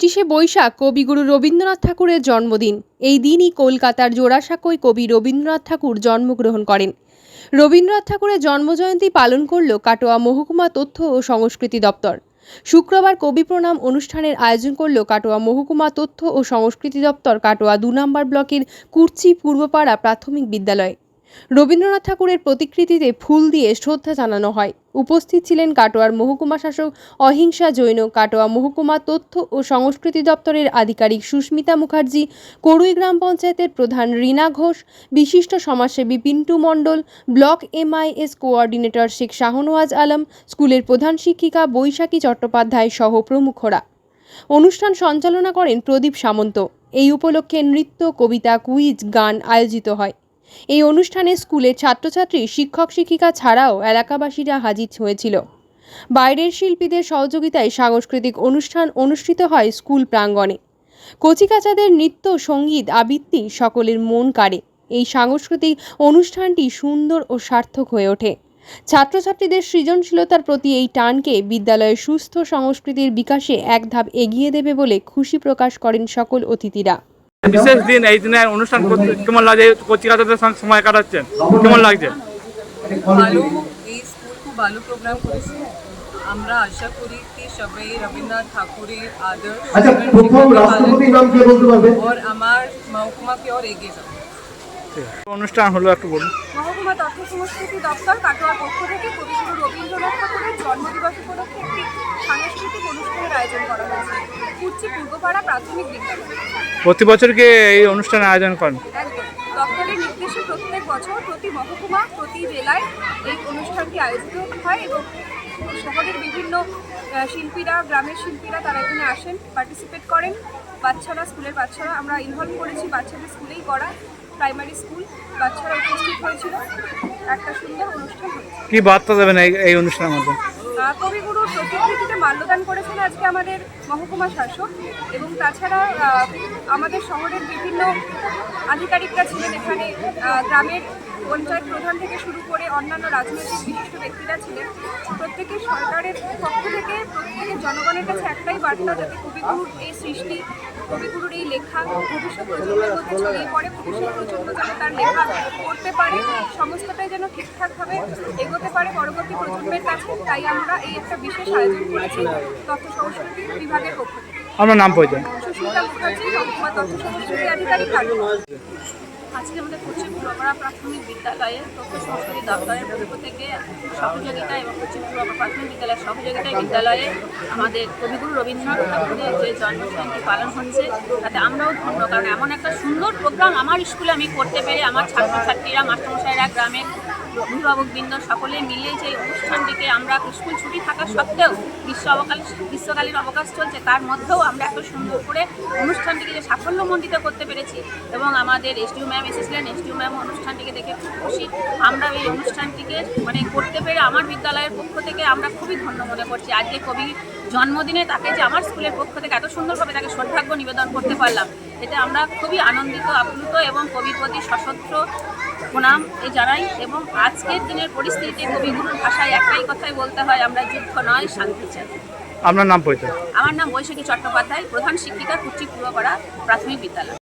পঁচিশে বৈশাখ কবিগুরু রবীন্দ্রনাথ ঠাকুরের জন্মদিন। এই দিনই কলকাতার জোড়াসাঁকোয় কবি রবীন্দ্রনাথ ঠাকুর জন্মগ্রহণ করেন। রবীন্দ্রনাথ ঠাকুরের জন্মজয়ন্তী পালন করল কাটোয়া মহকুমা তথ্য ও সংস্কৃতি দপ্তর। শুক্রবার কবি প্রণাম অনুষ্ঠানের আয়োজন করল কাটোয়া মহকুমা তথ্য ও সংস্কৃতি দপ্তর কাটোয়া দু নম্বর ব্লকের কুর্চি পূর্বপাড়া প্রাথমিক বিদ্যালয়। রবীন্দ্রনাথ ঠাকুরের প্রতিকৃতিতে ফুল দিয়ে শ্রদ্ধা জানানো হয়। উপস্থিত ছিলেন কাটোয়ার মহকুমা শাসক অহিংসা জৈন, কাটোয়া মহকুমা তথ্য ও সংস্কৃতি দপ্তরের আধিকারিক সুস্মিতা মুখার্জি করুই গ্রাম পঞ্চায়েতের প্রধান রীনা ঘোষ, বিশিষ্ট সমাজসেবী Pintu Mondal, block MIS coordinator Sheikh Shahnawaz Alam, স্কুলের প্রধান শিক্ষিকা বৈশাখী চট্টোপাধ্যায় সহ প্রমুখরা। অনুষ্ঠান সঞ্চালনা করেন প্রদীপ সামন্ত। এই উপলক্ষে নৃত্য, কবিতা, কুইজ, গান আয়োজিত হয়। এই অনুষ্ঠানে স্কুলের ছাত্রছাত্রী, শিক্ষক, শিক্ষিকা ছাড়াও এলাকাবাসীরা হাজির হয়েছিল। বাইরের শিল্পীদের সহযোগিতায় সাংস্কৃতিক অনুষ্ঠান অনুষ্ঠিত হয় স্কুল প্রাঙ্গণে। কচিকাচাদের নৃত্য, সংগীত, আবৃত্তি সকলের মন কাড়ে। এই সাংস্কৃতিক অনুষ্ঠানটি সুন্দর ও সার্থক হয়ে ওঠে। ছাত্রছাত্রীদের সৃজনশীলতার প্রতি এই টানকে বিদ্যালয়ের সুস্থ সংস্কৃতির বিকাশে এক ধাপ এগিয়ে দেবে বলে খুশি প্রকাশ করেন সকল অতিথিরা। বিশেষ দিন এই দিনের অনুষ্ঠান কেমন লাগছে কচিকাতাদের সঙ্গে সময় কাটাচ্ছেন? কেমন লাগছে? ভালো প্রোগ্রাম আমরা আশা করি কি সবাই রবীন্দ্রনাথ আমার অনুষ্ঠান হলো একটু বলুন। মহকুমা তথ্য সংস্কৃতি দপ্তর কাটোয়ার পক্ষ থেকে কবি কুর্চি পূর্বপাড়া প্রাথমিক বিদ্যালয়। প্রতি বছর কি এই অনুষ্ঠানের আয়োজন করেন? দপ্তরের নির্দেশে প্রত্যেক বছর প্রতি মহকুমা প্রতি জেলায় এই অনুষ্ঠানটি আয়োজিত হয় এবং শহরের বিভিন্ন শিল্পীরা গ্রামের শিল্পীরা তারা এখানে আসেন পার্টিসিপেট করেন। বাচ্চারা স্কুলের বাচ্চারা আমরা ইনভলভ করেছি বাচ্চাদের স্কুলেই করা। প্রাইমারি স্কুল বাচ্চারা উপস্থিত হয়েছিল। একটা সুন্দর অনুষ্ঠান কি বার্তা দেবেন এই এই অনুষ্ঠানের মধ্যে? কবিগুরুর প্রতিকৃতিতে মাল্যদান করেছেন আজকে আমাদের মহকুমা শাসক এবং তাছাড়া আমাদের শহরের বিভিন্ন আধিকারিকরা ছিলেন এখানে গ্রামের পঞ্চায়েত প্রধান থেকে শুরু করে অন্যান্য রাজনৈতিক বিশিষ্ট ব্যক্তিরা ছিলেন। প্রত্যেকে সরকারের পক্ষ থেকে প্রত্যেকের জনগণের কাছে একটাই বার্তা যাতে কবিগুরুর এই সৃষ্টি কবিগুরুর এই লেখা ভবিষ্যৎ প্রজন্মের মধ্যে ছড়িয়ে পড়ে ভবিষ্যৎ প্রজন্ম যেন তার লেখা করতে পারে সমস্তটাই যেন ঠিকঠাকভাবে এগোতে পারে পরবর্তী প্রজন্মের কাছে। তাই আমরা এই একটা বিশেষ আয়োজন করেছি তথ্য সংস্কৃতি বিভাগের পক্ষ থেকে। আপনার নাম পরিচয় সুস্মিতা মুখার্জি তথ্য সংস্কৃতি আধিকারিক। আজকে আমাদের পশ্চিম পূর্বপাড়া প্রাথমিক বিদ্যালয়ে তথ্য সংস্কৃতি দপ্তরের পক্ষ থেকে সহযোগিতা এবং পশ্চিম পূর্বপাড়া প্রাথমিক বিদ্যালয়ের সহযোগিতায় বিদ্যালয়ে আমাদের কবিগুরু রবীন্দ্রনাথ ঠাকুরের যে জন্মজয়ন্তী পালন হচ্ছে, তাতে আমরাও ধন্য। কারণ এমন একটা সুন্দর প্রোগ্রাম আমার স্কুলে আমি করতে পেরে আমার ছাত্রছাত্রীরা, মাস্টারমশাইরা, গ্রামের অভিভাবকবৃন্দ সকলে মিলে যে অনুষ্ঠানটিকে আমরা স্কুল ছুটি থাকা সত্ত্বেও গ্রীষ্ম অবকাশ গ্রীষ্মকালীন অবকাশ চলছে, তার মধ্যেও আমরা এত সুন্দর করে অনুষ্ঠানটিকে যে সাফল্যমণ্ডিত করতে পেরেছি এবং আমাদের এসডিও ম্যাম এসেছিলেন এসডিও ম্যাম অনুষ্ঠানটিকে দেখে খুব খুশি। আমরা এই অনুষ্ঠানটিকে মানে করতে পেরে আমার বিদ্যালয়ের পক্ষ থেকে আমরা খুবই ধন্য মনে করছি। আজকে কবি জন্মদিনে তাকে যে আমার স্কুলের পক্ষ থেকে এত সুন্দরভাবে তাকে সৌভাগ্য নিবেদন করতে পারলাম এতে আমরা খুবই আনন্দিত আপ্লুত এবং কবির প্রতি সশস্ত্র প্রণাম এ জানাই এবং আজকের দিনের পরিস্থিতিতে কবিগুরুর ভাষায় একটাই কথাই বলতে হয় আমরা যুদ্ধ নয় শান্তি চাই। আপনার নাম পরিচয়? আমার নাম বৈশাখী চট্টোপাধ্যায় প্রধান শিক্ষিকা কুচি পূর্বপাড়া প্রাথমিক বিদ্যালয়।